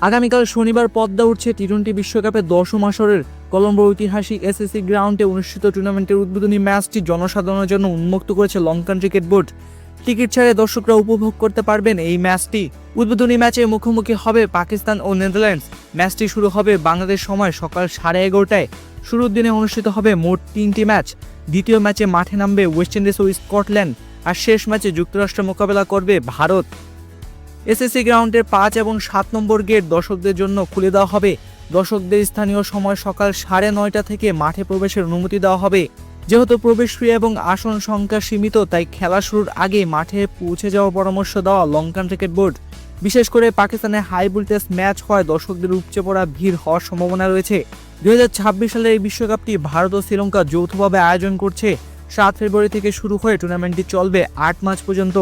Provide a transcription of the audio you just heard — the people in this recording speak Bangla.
আগামীকাল শনিবার পদ্মা উঠছে টি টোয়েন্টি বিশ্বকাপের দশম আসরের কলম্বোর ঐতিহাসিক এসএসসি গ্রাউন্ডে অনুষ্ঠিত টুর্নামেন্টের উদ্বোধনী ম্যাচটি জনসাধারণের জন্য উন্মুক্ত করেছে লঙ্কান ক্রিকেট বোর্ড টিকিট ছাড়ে দর্শকরা উপভোগ করতে পারবেন এই ম্যাচটি। উদ্বোধনী ম্যাচে মুখোমুখি হবে পাকিস্তান ও নেদারল্যান্ডস। ম্যাচটি শুরু হবে বাংলাদেশ সময় সকাল সাড়ে এগারোটায়। শুরুর দিনে অনুষ্ঠিত হবে মোট তিনটি ম্যাচ। দ্বিতীয় ম্যাচে মাঠে নামবে ওয়েস্ট ইন্ডিজ ও স্কটল্যান্ড আর শেষ ম্যাচে যুক্তরাষ্ট্র মোকাবেলা করবে ভারত। এসএসসি গ্রাউন্ডের পাঁচ এবং সাত নম্বর গেট দর্শকদের জন্য খুলে দেওয়া হবে। দর্শকদের স্থানীয় সময় সকাল সাড়ে নয়টা থেকে মাঠে প্রবেশের অনুমতি দেওয়া হবে। যেহেতু প্রবেশ ফি এবং আসন সংখ্যা সীমিত, তাই খেলা শুরুর আগে মাঠে পৌঁছে যাওয়ার পরামর্শ দেওয়া লঙ্কান ক্রিকেট বোর্ড। বিশেষ করে পাকিস্তানে হাই ভোল্টেজ ম্যাচ হয় দর্শকদের উপচে পড়া ভিড় হওয়ার সম্ভাবনা রয়েছে। দুই হাজার ছাব্বিশ সালের এই বিশ্বকাপটি ভারত ও শ্রীলঙ্কা যৌথভাবে আয়োজন করছে। সাত ফেব্রুয়ারি থেকে শুরু হয়ে টুর্নামেন্টটি চলবে আট মার্চ পর্যন্ত।